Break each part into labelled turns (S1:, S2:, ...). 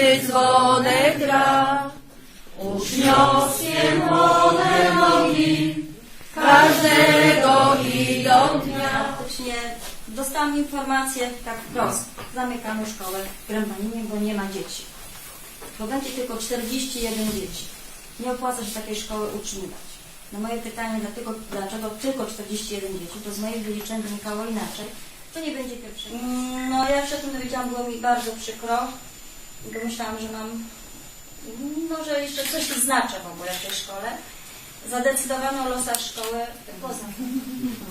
S1: gdy dzwonek gra. Uśniosiem młode nogi każdego idą dnia.
S2: Faktycznie dostałam informację tak wprost. Zamykamy szkołę w Grębaninie, bo nie ma dzieci. Bo będzie tylko 41 dzieci. Nie opłaca się takiej szkoły utrzymywać. Na moje pytanie, dlatego, dlaczego tylko 41 dzieci, to z moich wyliczeń wynikało inaczej. To nie będzie pierwsze. Mm, No ja się o tym dowiedziałam, było mi bardzo przykro. Bo myślałam, że mam, może jeszcze coś to znaczy w ogóle w tej szkole. Zadecydowano o losach szkoły poza.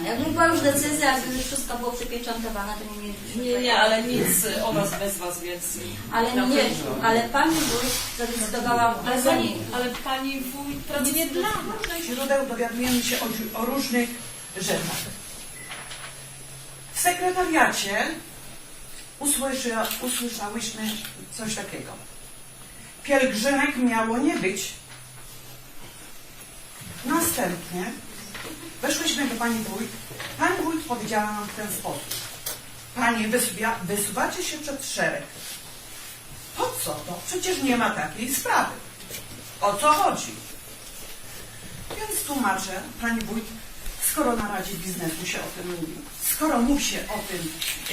S2: No, jakby była już decyzja, jakby już wszystko było przypieczętowane, to nie mielibyśmy
S3: Nie, nie, ale nic o was bez was, więc...
S2: Ale nie, ale pani wójt zadecydowała
S3: Ale
S2: bez
S3: pani,
S2: niej.
S3: ale pani wójt prawie nie dla nas.
S4: źródeł dowiadujemy się o, o różnych rzeczach. W sekretariacie usłysza, usłyszałyśmy coś takiego. Pielgrzymek miało nie być. Następnie weszłyśmy do pani wójt. Pani wójt powiedziała nam w ten sposób. Panie, wysuwa, wysuwacie się przed szereg. Po co to? Przecież nie ma takiej sprawy. O co chodzi? Więc tłumaczę, pani wójt, skoro na Radzie Biznesu się o tym mówi, skoro mówi się o tym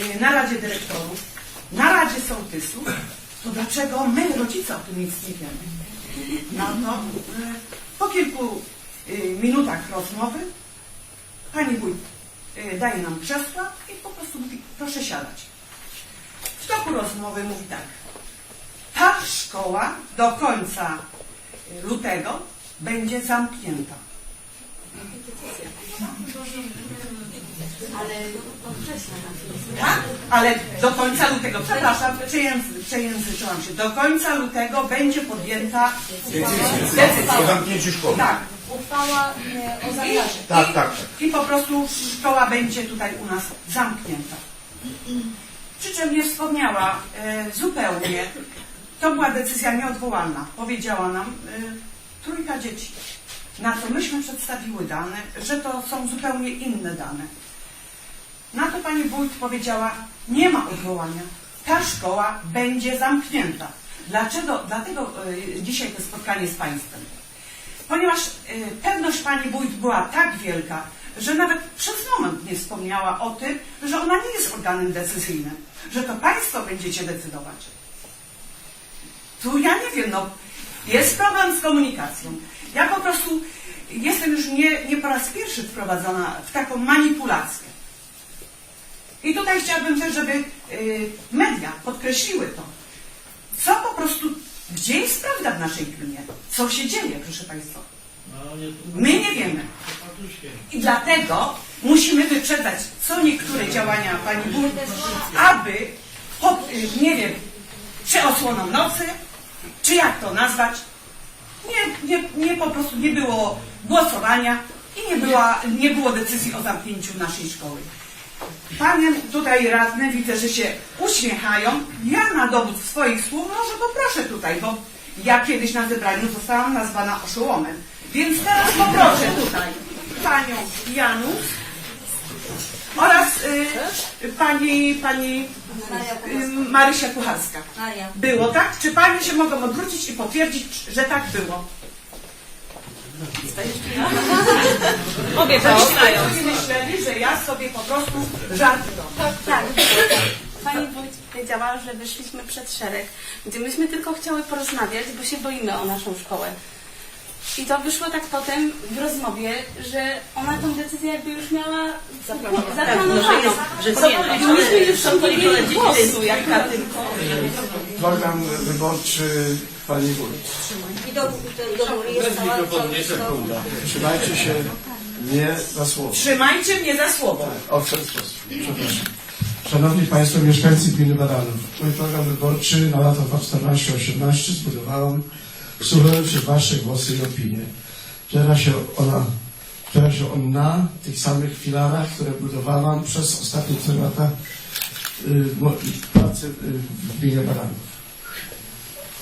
S4: y, na Radzie Dyrektorów, na Radzie Sołtysów, to dlaczego my, rodzice, o tym nic nie wiemy? No to y, po kilku y, minutach rozmowy pani wójt daje nam krzesła i po prostu mówi, proszę siadać. W toku rozmowy mówi tak, ta szkoła do końca lutego będzie zamknięta.
S2: Ale wcześniej
S4: Tak? Ale do końca lutego, przepraszam, przejęzy, przejęzyczyłam się. Do końca lutego będzie podjęta decyzja.
S5: O zamknięciu szkoły.
S4: Tak.
S2: uchwała e, o zakazie.
S5: Tak, tak, tak.
S4: I po prostu szkoła będzie tutaj u nas zamknięta. Przy czym nie wspomniała e, zupełnie, to była decyzja nieodwołalna. Powiedziała nam e, trójka dzieci. Na co myśmy przedstawiły dane, że to są zupełnie inne dane. Na to pani wójt powiedziała, nie ma odwołania. Ta szkoła będzie zamknięta. Dlaczego? Dlatego e, dzisiaj to spotkanie z państwem. Ponieważ y, pewność pani wójt była tak wielka, że nawet przez moment nie wspomniała o tym, że ona nie jest organem decyzyjnym, że to państwo będziecie decydować. Tu ja nie wiem, no jest problem z komunikacją. Ja po prostu jestem już nie, nie po raz pierwszy wprowadzona w taką manipulację. I tutaj chciałabym też, żeby y, media podkreśliły to. Co po prostu, gdzie jest prawda w naszej gminie? Co się dzieje, proszę Państwa? My nie wiemy. I dlatego musimy wyprzedzać co niektóre działania Pani Wójt, aby, y, nie wiem, czy osłoną nocy, czy jak to nazwać, nie, nie, nie po prostu nie było głosowania i nie, była, nie było decyzji o zamknięciu naszej szkoły. Panie tutaj radne widzę, że się uśmiechają. Ja na dowód swoich słów może poproszę tutaj, bo ja kiedyś na zebraniu zostałam nazwana oszołomem. Więc teraz poproszę tutaj panią Janusz oraz y, pani, pani
S2: Maria
S4: y. Marysia Kucharska.
S2: Maria.
S4: Było tak? Czy panie się mogą odwrócić i potwierdzić, że tak było?
S3: Obie zaczynają.
S4: Myśleli, że ja sobie po prostu żartuję.
S6: Tak. Pani wójt powiedziała, że wyszliśmy przed szereg, gdzie myśmy tylko chciały porozmawiać, bo się boimy o naszą szkołę. I to wyszło tak potem w rozmowie, że ona tą decyzję jakby już miała zaplanowaną.
S3: że
S6: Bo
S3: zjemy.
S6: myśmy już
S3: Są politycy
S6: głosu, jak na tym.
S5: Program wyborczy Pani Wójt.
S2: I do, do, do góry jest cała,
S5: Trzymajcie się nie za słowo.
S4: Trzymajcie mnie za słowo.
S5: O, w ten sposób. Przepraszam. Szanowni Państwo, mieszkańcy gminy Baranów. Mój program wyborczy na lata 2014-2018 zbudowałem słuchając się Wasze głosy i opinie. Opiera się ona opiera się on na tych samych filarach, które budowałam przez ostatnie 4 lata y, pracy y, w gminie Baranów.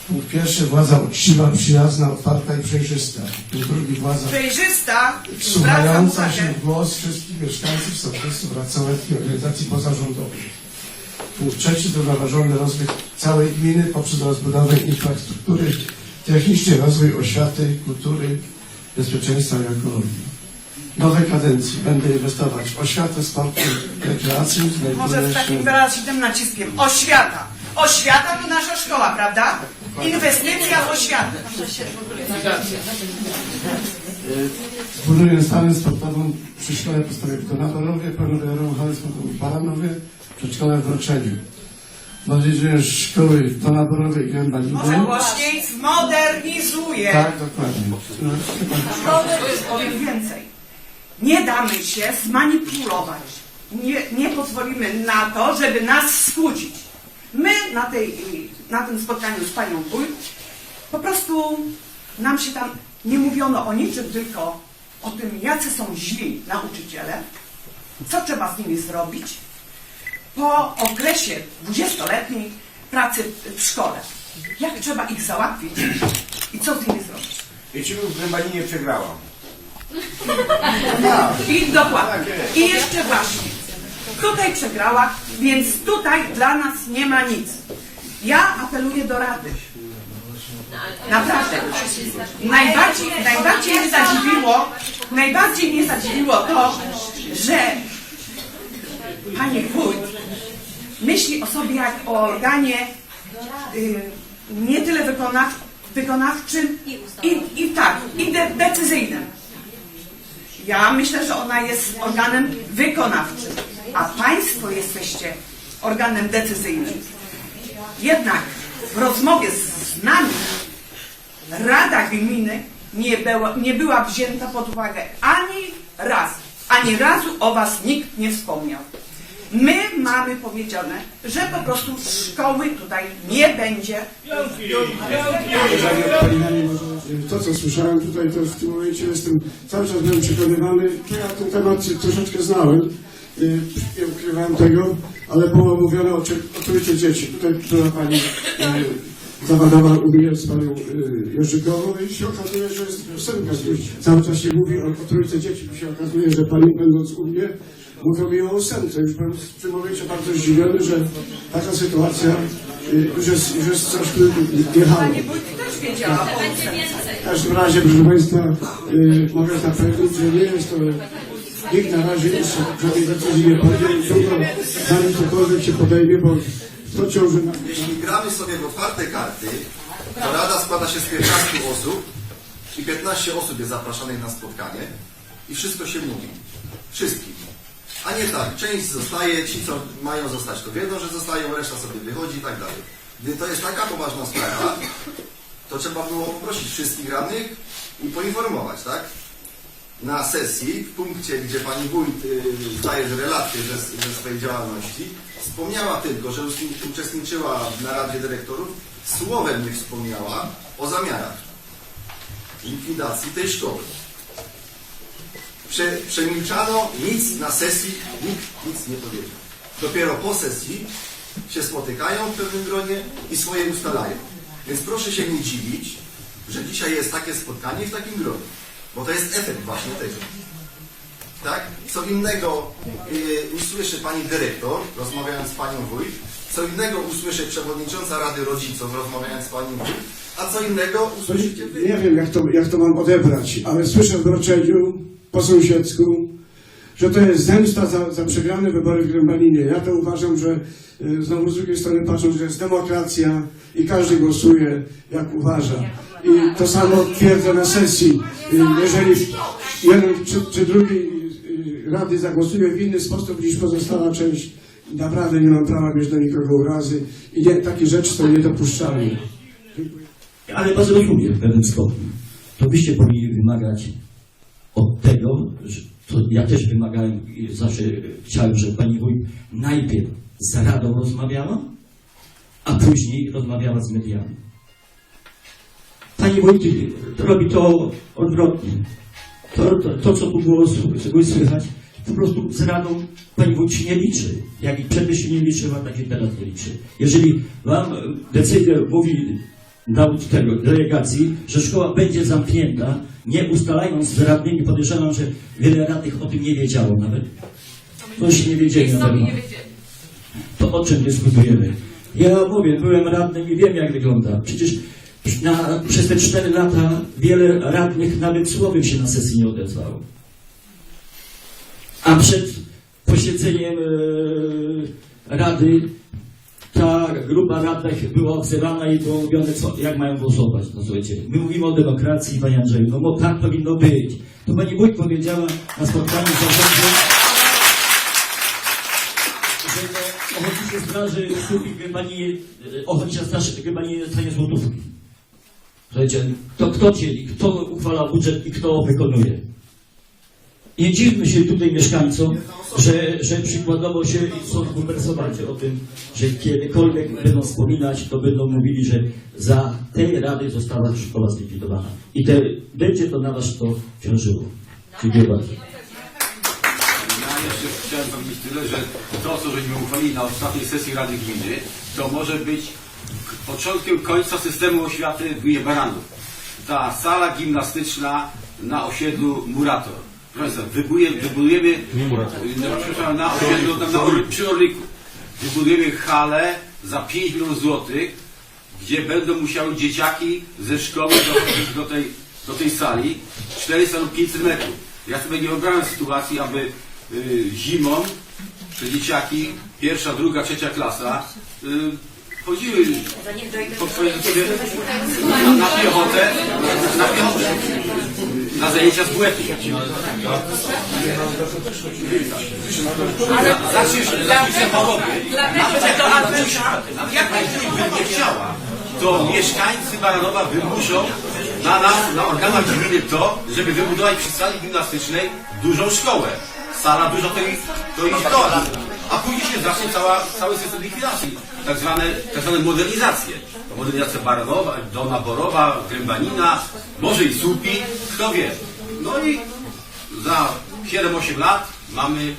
S5: Punkt pierwszy, władza uczciwa, przyjazna, otwarta i przejrzysta. Punkt drugi, władza
S4: Przejrzysta, zwracam
S5: wsłuchająca się
S4: uwagę.
S5: w głos wszystkich mieszkańców, sołtysów, radcowek i organizacji pozarządowych. Punkt trzeci, zrównoważony rozwój
S7: całej gminy poprzez rozbudowę infrastruktury technicznej, rozwój oświaty, kultury, bezpieczeństwa i ekologii. W nowej kadencji będę inwestować w oświatę, sport rekreację.
S4: Może z takim wyrazitym naciskiem. Oświata. Oświata to nasza szkoła, prawda? Inwestycja w oświatę.
S7: Zbuduję salę sportową przy szkole podstawowej w Konatorowie, planuję halę sportową w Baranowie, przedszkole w Wroczeniu. Modernizuję szkoły w Konatorowie i Gębalinie.
S4: Może głośniej zmodernizuje.
S7: Tak, dokładnie. No,
S4: Powiem więcej. Nie damy się zmanipulować. Nie, nie pozwolimy na to, żeby nas skłócić. My na, tej, na tym spotkaniu z panią wójt po prostu nam się tam nie mówiono o niczym, tylko o tym, jacy są źli nauczyciele, co trzeba z nimi zrobić po okresie dwudziestoletniej pracy w szkole. Jak trzeba ich załatwić i co z nimi zrobić.
S8: I czemu w Grębalinie przegrałam?
S4: I dokładnie. I jeszcze właśnie. Tutaj przegrała, więc tutaj dla nas nie ma nic. Ja apeluję do Rady. Naprawdę. Najbardziej, najbardziej mnie zadziwiło, najbardziej mnie zadziwiło to, że Panie Wójt myśli o sobie jak o organie y, nie tyle wykonaw, wykonawczym i, i tak, i de, decyzyjnym. Ja myślę, że ona jest organem wykonawczym, a Państwo jesteście organem decyzyjnym. Jednak w rozmowie z nami Rada Gminy nie była, nie była wzięta pod uwagę ani raz, ani razu o Was nikt nie wspomniał. My mamy powiedziane, że po prostu szkoły tutaj nie będzie.
S5: To, co słyszałem tutaj, to w tym momencie jestem, cały czas byłem przekonywany, ja ten temat troszeczkę znałem, y, nie ukrywałem tego, ale było mówione o, czym- o trójce dzieci. Tutaj była Pani y, Zawadawa u mnie z Panią y, Jerzykową i się okazuje, że jest piosenka. Cały czas się mówi o, trójce dzieci. Się okazuje, że Pani będąc u mnie, mówią mi o ósemce. Już byłem w tym momencie bardzo zdziwiony, że taka sytuacja już jest, już jest coś tu jechało.
S4: Pani Wójt też wiedziała o tym.
S5: W każdym razie, proszę Państwa, y, mogę zapewnić, że nie jest to nikt na razie jeszcze żadnej decyzji nie podjął. Trudno, zanim cokolwiek się podejmie, bo to ciąży na...
S9: Jeśli gramy sobie w otwarte karty, to Rada składa się z 15 osób i 15 osób jest zapraszanych na spotkanie i wszystko się mówi. Wszystkim. A nie tak, część zostaje, ci co mają zostać to wiedzą, że zostają, reszta sobie wychodzi i tak dalej. Gdy to jest taka poważna sprawa, to trzeba było poprosić wszystkich radnych i poinformować, tak? Na sesji, w punkcie, gdzie pani wójt y, zdaje relację ze, ze swojej działalności, wspomniała tylko, że uczestni- uczestniczyła w naradzie dyrektorów, słowem nie wspomniała o zamiarach likwidacji tej szkoły. Prze, przemilczano nic na sesji, nikt nic nie powiedział. Dopiero po sesji się spotykają w pewnym gronie i swoje ustalają. Więc proszę się nie dziwić, że dzisiaj jest takie spotkanie w takim gronie. Bo to jest efekt właśnie tego. Tak? Co innego yy, usłyszy pani dyrektor, rozmawiając z panią wójt, co innego usłyszy przewodnicząca Rady Rodziców, rozmawiając z panią wójt, a co innego usłyszycie wy.
S5: Nie wiem, jak to, jak to mam odebrać, ale słyszę w Broczeniu, po sąsiedzku, że to jest zemsta za, za przegrane wybory w Grębalinie. Ja to uważam, że y, znowu z drugiej strony patrząc, że jest demokracja i każdy głosuje jak uważa. I to samo twierdzę na sesji. Y, Jeżeli jeden czy, czy drugi y, rady zagłosuje w inny sposób niż pozostała część, naprawdę nie mam prawa mieć do nikogo urazy i nie, takie rzeczy są niedopuszczalne.
S10: Ale was rozumiem w pewnym stopniu. To byście powinni wymagać od tego, to ja też wymagałem i zawsze chciałem, żeby pani wójt najpierw z radą rozmawiała, a później rozmawiała z mediami. Pani wójt robi to odwrotnie. To, to, to co tu było s- słychać, po prostu z radą pani wójt się nie liczy. Jak i przedtem się nie liczyła, tak i teraz nie liczy. Jeżeli wam decyzja mówi dał tego delegacji, że szkoła będzie zamknięta, nie ustalając z radnymi, podejrzewam, że wiele radnych o tym nie wiedziało nawet. To się nie wiedzieli na pewno. To o czym dyskutujemy? Ja mówię, byłem radnym i wiem jak wygląda. Przecież na, przez te cztery lata wiele radnych nawet słowem się na sesji nie odezwało. A przed posiedzeniem e, rady ta grupa radnych była wzywana i było mówione, co, jak mają głosować. No słuchajcie, my mówimy o demokracji, Panie Andrzeju, no bo tak powinno być. To Pani Wójt powiedziała na spotkaniu z zarządem, że ochotnicze straży słupi chyba nie, ochotnicza straż chyba nie dostanie złotówki. Słuchajcie, to kto dzieli, kto uchwala budżet i kto wykonuje? Nie dziwmy się tutaj mieszkańcom, że, że przykładowo się są bulwersowani o tym, że kiedykolwiek będą wspominać, to będą mówili, że za tej rady została szkoła zlikwidowana. I te, będzie to na was to ciążyło. Dziękuję bardzo.
S8: Ja jeszcze chciałem powiedzieć tyle, że to, co żeśmy uchwalili na ostatniej sesji Rady Gminy, to może być początkiem końca systemu oświaty w gminie Baranów. Ta sala gimnastyczna na osiedlu Murator. Proszę Państwa, wybudujemy, wybudujemy no, przepraszam, na osiedlu, na, na, Orli- przy Orliku. Wybudujemy halę za 5 milionów złotych, gdzie będą musiały dzieciaki ze szkoły dochodzić do tej, do tej sali 400 lub 500 metrów. Ja sobie nie wyobrażam sytuacji, aby y, zimą te dzieciaki, pierwsza, druga, trzecia klasa, y, chodziły po swoje sobie na, na piechotę, na piechotę, na zajęcia z błędu. Ale zaczniesz. Nawet jak jak Antuś by nie chciała, to mieszkańcy Baranowa wymuszą na nas, na organach gminy to, żeby wybudować przy sali gimnastycznej dużą szkołę. Sala duża to ich, to ich. A później się zacznie cała, cały system likwidacji. Tak zwane, tak zwane modernizacje. Modernizacja Baranowa, Dona Borowa, Grębanina, może i Słupi, kto wie. No i za 7-8 lat mamy,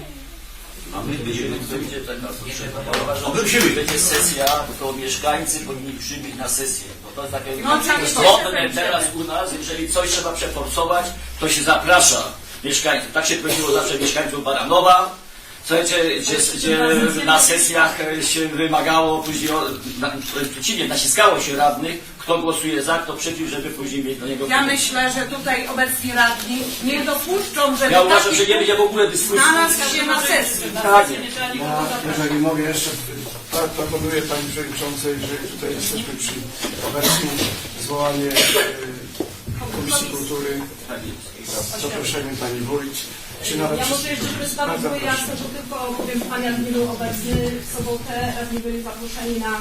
S8: mamy, będziemy
S10: Będzie taka,
S8: Obrócimy.
S10: będzie sesja, to mieszkańcy powinni przybyć na sesję. Bo to jest takie
S2: No,
S10: istotne
S2: też
S10: teraz u nas, jeżeli coś trzeba przeforsować, to się zaprasza mieszkańców. Tak się prosiło zawsze mieszkańców Baranowa. Słuchajcie, gdzie, gdzie na sesjach e, się wymagało później, na, przeciwnie, naciskało się radnych, kto głosuje za, kto przeciw, żeby później mieć do niego
S4: Ja myślę, że tutaj obecni radni nie dopuszczą, żeby
S10: Ja uważam, że nie będzie w ogóle dyskusji.
S4: znalazł się na sesji.
S10: Tak.
S5: Ja, jeżeli mogę jeszcze, tak, proponuję Pani Przewodniczącej, że tutaj jesteśmy przy obecnym zwołanie e, Komisji Kultury, zaproszenie Pani Wójt, czy nawet...
S3: Ja może jeszcze swoje
S5: proszę.
S3: jasne, bo tylko powiem, Pan Jan nie był obecny w sobotę, radni byli zaproszeni na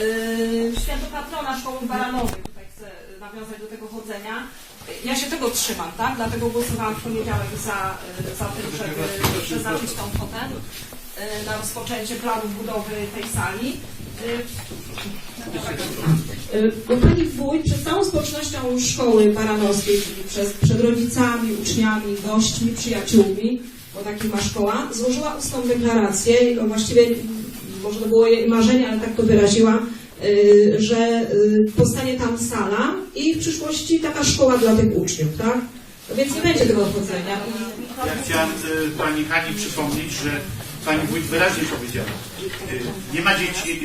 S3: yy, święto patrona szkoły Baranowej. Tutaj chcę nawiązać do tego chodzenia. Ja się tego trzymam, tak? Dlatego głosowałam w poniedziałek za, yy, za tym, żeby przeznaczyć tą kwotę yy, na rozpoczęcie planu budowy tej sali. Pani Wójt przed całą społecznością szkoły baranowskiej, czyli przez, przed rodzicami, uczniami, gośćmi, przyjaciółmi, bo taki ma szkoła, złożyła ustną deklarację, właściwie może to było jej marzenie, ale tak to wyraziła, y, że y, powstanie tam sala i w przyszłości taka szkoła dla tych uczniów, tak? No Więc nie będzie tego chodzenia.
S11: Ja chciałem e, Pani Hani przypomnieć, że Pani Wójt wyraźnie powiedziała, e, nie ma dzieci,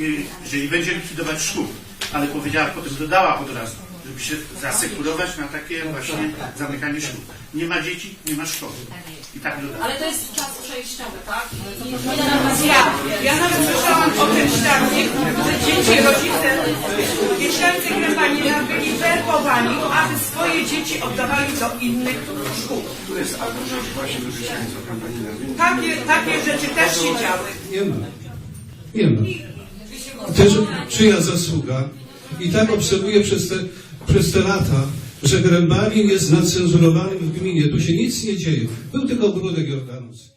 S11: e, że nie będzie likwidować szkół, ale powiedziała, potem dodała od razu, żeby się zasekurować na takie właśnie zamykanie szkół. Nie ma dzieci, nie ma szkoły. I tak dodała.
S3: Ale to jest czas przejściowy, tak?
S4: Ja, ja nawet słyszałam o tym sztabie, że dzieci, rodzice, dzieci oddawali do innych szkół. Takie, takie rzeczy też się działy.
S7: Nie ma. Nie ma. Też czyja zasługa. I tak obserwuję przez te, przez te lata, że Grębanin jest nacenzurowany w gminie. Tu się nic nie dzieje. Był tylko ogródek jordanowski.